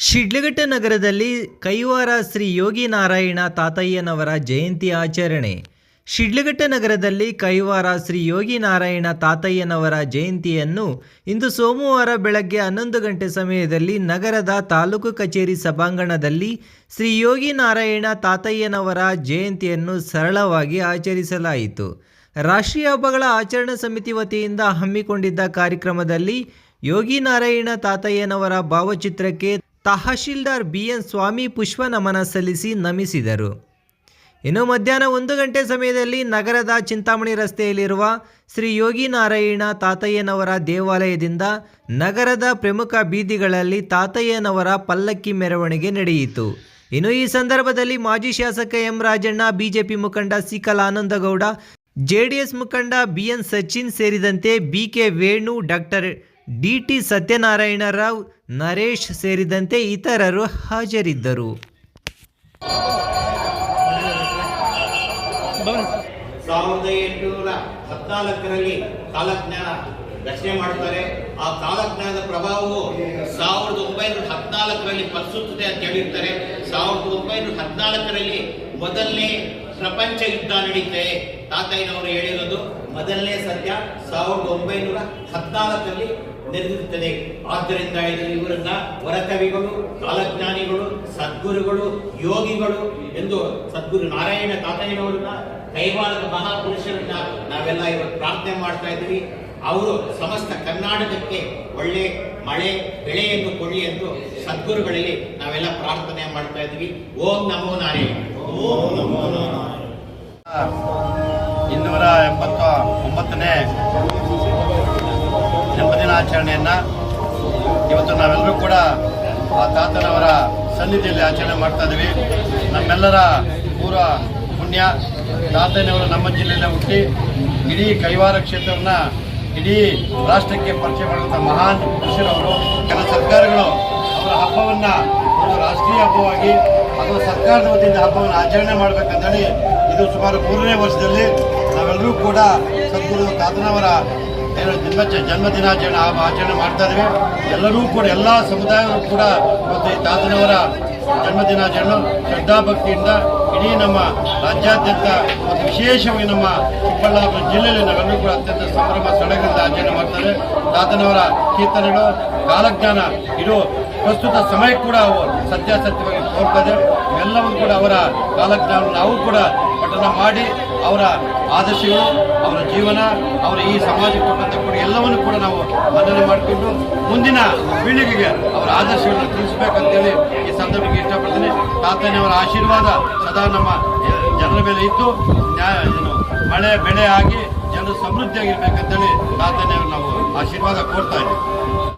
ಶಿಡ್ಲಘಟ್ಟ ನಗರದಲ್ಲಿ ಕೈವಾರ ಶ್ರೀ ಯೋಗಿ ನಾರಾಯಣ ತಾತಯ್ಯನವರ ಜಯಂತಿ ಆಚರಣೆ. ಶಿಡ್ಲಘಟ್ಟ ನಗರದಲ್ಲಿ ಕೈವಾರ ಶ್ರೀ ಯೋಗಿ ನಾರಾಯಣ ತಾತಯ್ಯನವರ ಜಯಂತಿಯನ್ನು ಇಂದು ಸೋಮವಾರ ಬೆಳಗ್ಗೆ ಹನ್ನೊಂದು ಗಂಟೆ ಸಮಯದಲ್ಲಿ ನಗರದ ತಾಲೂಕು ಕಚೇರಿ ಸಭಾಂಗಣದಲ್ಲಿ ಶ್ರೀ ಯೋಗಿ ನಾರಾಯಣ ತಾತಯ್ಯನವರ ಜಯಂತಿಯನ್ನು ಸರಳವಾಗಿ ಆಚರಿಸಲಾಯಿತು. ರಾಷ್ಟ್ರೀಯ ಹಬ್ಬಗಳ ಆಚರಣಾ ಸಮಿತಿ ವತಿಯಿಂದ ಹಮ್ಮಿಕೊಂಡಿದ್ದ ಕಾರ್ಯಕ್ರಮದಲ್ಲಿ ಯೋಗಿ ನಾರಾಯಣ ತಾತಯ್ಯನವರ ಭಾವಚಿತ್ರಕ್ಕೆ ತಹಶೀಲ್ದಾರ್ ಬಿ ಎನ್ ಸ್ವಾಮಿ ಪುಷ್ಪ ನಮನ ಸಲ್ಲಿಸಿ ನಮಿಸಿದರು. ಇನ್ನು ಮಧ್ಯಾಹ್ನ ಒಂದು ಗಂಟೆ ಸಮಯದಲ್ಲಿ ನಗರದ ಚಿಂತಾಮಣಿ ರಸ್ತೆಯಲ್ಲಿರುವ ಶ್ರೀ ಯೋಗಿ ನಾರಾಯಣ ತಾತಯ್ಯನವರ ದೇವಾಲಯದಿಂದ ನಗರದ ಪ್ರಮುಖ ಬೀದಿಗಳಲ್ಲಿ ತಾತಯ್ಯನವರ ಪಲ್ಲಕ್ಕಿ ಮೆರವಣಿಗೆ ನಡೆಯಿತು. ಇನ್ನು ಈ ಸಂದರ್ಭದಲ್ಲಿ ಮಾಜಿ ಶಾಸಕ ಎಂ ರಾಜಣ್ಣ, ಬಿಜೆಪಿ ಮುಖಂಡ ಸಿಕಲ್ ಆನಂದಗೌಡ, ಜೆಡಿಎಸ್ ಮುಖಂಡ ಬಿ ಎನ್ ಸಚಿನ್ ಸೇರಿದಂತೆ B K Venu, doctor D T Satyanarayana Rao Naresh ಸೇರಿದಂತೆ ಇತರರು ಹಾಜರಿದ್ದರು. ಸಾವಿರದ ಎಂಟುನೂರ ಹದಿನಾಲ್ಕರಲ್ಲಿ ಕಾಲಜ್ಞಾನ ರಚನೆ ಮಾಡ್ತಾರೆ ಆ ಕಾಲಜ್ಞಾನದ ಪ್ರಭಾವವು ಸಾವಿರದ ಒಂಬೈನೂರ ಹದಿನಾಲ್ಕರಲ್ಲಿ ಪರಿಸುತ್ತದೆ ಅಂತ ಹೇಳಿರ್ತಾರೆ. ಸಾವಿರದ ಒಂಬೈನೂರ ಹದಿನಾಲ್ಕರಲ್ಲಿ ಮೊದಲನೇ ಪ್ರಪಂಚ ಯುದ್ಧ ನಡೀತೆ. ತಾತಯ್ಯನವರು ಹೇಳಿರೋದು ಮೊದಲನೇ ಸತ್ಯ ಸಾವಿರದ ಒಂಬೈನೂರ ಹದಿನಾಲ್ಕರಲ್ಲಿ ನಡೆದಿರುತ್ತದೆ ಆದ್ದರಿಂದ ಇವರನ್ನ ವರಕವಿಗಳು, ಕಾಲಜ್ಞಾನಿಗಳು, ಸದ್ಗುರುಗಳು, ಯೋಗಿಗಳು ಎಂದು ಸದ್ಗುರು ನಾರಾಯಣ ತಾತಯ್ಯನವರನ್ನ ಕೈವಾರದ ಮಹಾಪುರುಷರನ್ನ ನಾವೆಲ್ಲ ಇವತ್ತು ಪ್ರಾರ್ಥನೆ ಮಾಡ್ತಾ ಇದ್ದೀವಿ. ಅವರು ಸಮಸ್ತ ಕರ್ನಾಟಕಕ್ಕೆ ಒಳ್ಳೆ ಮಳೆ, ಬೆಳೆಯನ್ನು ಕೊಡಿ ಎಂದು ಸದ್ಗುರುಗಳಲ್ಲಿ ನಾವೆಲ್ಲ ಪ್ರಾರ್ಥನೆ ಮಾಡ್ತಾ ಇದ್ದೀವಿ. ಓಂ ನಮೋ ನಾರಾಯಣ. ಇನ್ನೂರ ಎಂಬತ್ತ ಒಂಬತ್ತನೇ ಜನ್ಮದಿನಾಚರಣೆಯನ್ನು ಇವತ್ತು ನಾವೆಲ್ಲರೂ ಕೂಡ ಆ ತಾತನವರ ಸನ್ನಿಧಿಯಲ್ಲಿ ಆಚರಣೆ ಮಾಡ್ತಾ ಇದ್ದೀವಿ. ನಮ್ಮೆಲ್ಲರ ಪೂರ ಪುಣ್ಯ, ತಾತನವರು ನಮ್ಮ ಜಿಲ್ಲೆಯಲ್ಲೇ ಹುಟ್ಟಿ ಇಡೀ ಕೈವಾರ ಕ್ಷೇತ್ರವನ್ನು ಇಡೀ ರಾಷ್ಟ್ರಕ್ಕೆ ಪರಿಚಯ ಮಾಡುವಂಥ ಮಹಾನ್ ಪುರುಷರವರು ಕೆಲ ಸರ್ಕಾರಗಳು ಅವರ ಹಬ್ಬವನ್ನು ಒಂದು ರಾಷ್ಟ್ರೀಯ ಹಬ್ಬವಾಗಿ ಅಥವಾ ಸರ್ಕಾರದ ವತಿಯಿಂದ ಹಬ್ಬವನ್ನು ಆಚರಣೆ ಮಾಡಬೇಕಂತೇಳಿ ಇದು ಸುಮಾರು ಮೂರನೇ ವರ್ಷದಲ್ಲಿ ನಾವೆಲ್ಲರೂ ಕೂಡ ಸದ್ಗುರು ತಾತನವರ ಏನು ಜನ್ಮ ದಿನಾಚರಣೆ ಆ- ಆಚರಣೆ ಮಾಡ್ತಾ ಇದ್ದೀವಿ. ಎಲ್ಲರೂ ಕೂಡ, ಎಲ್ಲ ಸಮುದಾಯಗಳು ಕೂಡ ಮತ್ತು ಈ ತಾತನವರ ಜನ್ಮ ದಿನಾಚರಣೆ ಶ್ರದ್ಧಾಭಕ್ತಿಯಿಂದ ಇಡೀ ನಮ್ಮ ರಾಜ್ಯಾದ್ಯಂತ ಮತ್ತು ವಿಶೇಷವಾಗಿ ನಮ್ಮ ಚಿಕ್ಕಬಳ್ಳಾಪುರ ಜಿಲ್ಲೆಯಲ್ಲಿ ನಾವೆಲ್ಲರೂ ಕೂಡ ಅತ್ಯಂತ ಸಂಭ್ರಮ ಸಡಗರದಿಂದ ಆಚರಣೆ ಮಾಡ್ತಾರೆ ತಾತನವರ ಕೀರ್ತನೆಗಳು, ಕಾಲಜ್ಞಾನ, ಇದು ಪ್ರಸ್ತುತ ಸಮಯ ಕೂಡ ಸತ್ಯಾಸತ್ಯವಾಗಿ ತೋರ್ತದೆ ಇವೆಲ್ಲವೂ ಕೂಡ ಅವರ ಕಾಲಜ್ಞಾನ ನಾವು ಕೂಡ ಪಠನ ಮಾಡಿ ಅವರ ಆದರ್ಶಗಳು, ಅವರ ಜೀವನ, ಅವರ ಈ ಸಮಾಜಕ್ಕೆ ಕೊಟ್ಟಂತ ಕೂಡ ಎಲ್ಲವನ್ನು ಕೂಡ ನಾವು ಮನ್ನಣೆ ಮಾಡಿಕೊಂಡು ಮುಂದಿನ ಪೀಳಿಗೆಗೆ ಅವರ ಆದರ್ಶಗಳನ್ನು ತಿಳಿಸಬೇಕಂತೇಳಿ ಈ ಸಂದರ್ಭಕ್ಕೆ ಇಷ್ಟಪಡ್ತೀನಿ. ತಾತನವರ ಆಶೀರ್ವಾದ ಸದಾ ನಮ್ಮ ಜನರ ಮೇಲೆ ಇತ್ತು ಮಳೆ ಬೆಳೆ ಆಗಿ ಜನರು ಸಮೃದ್ಧಿಯಾಗಿರ್ಬೇಕಂತೇಳಿ ತಾತನೆಯವರು ನಾವು ಆಶೀರ್ವಾದ ಕೊಡ್ತಾ ಇದ್ದೀವಿ.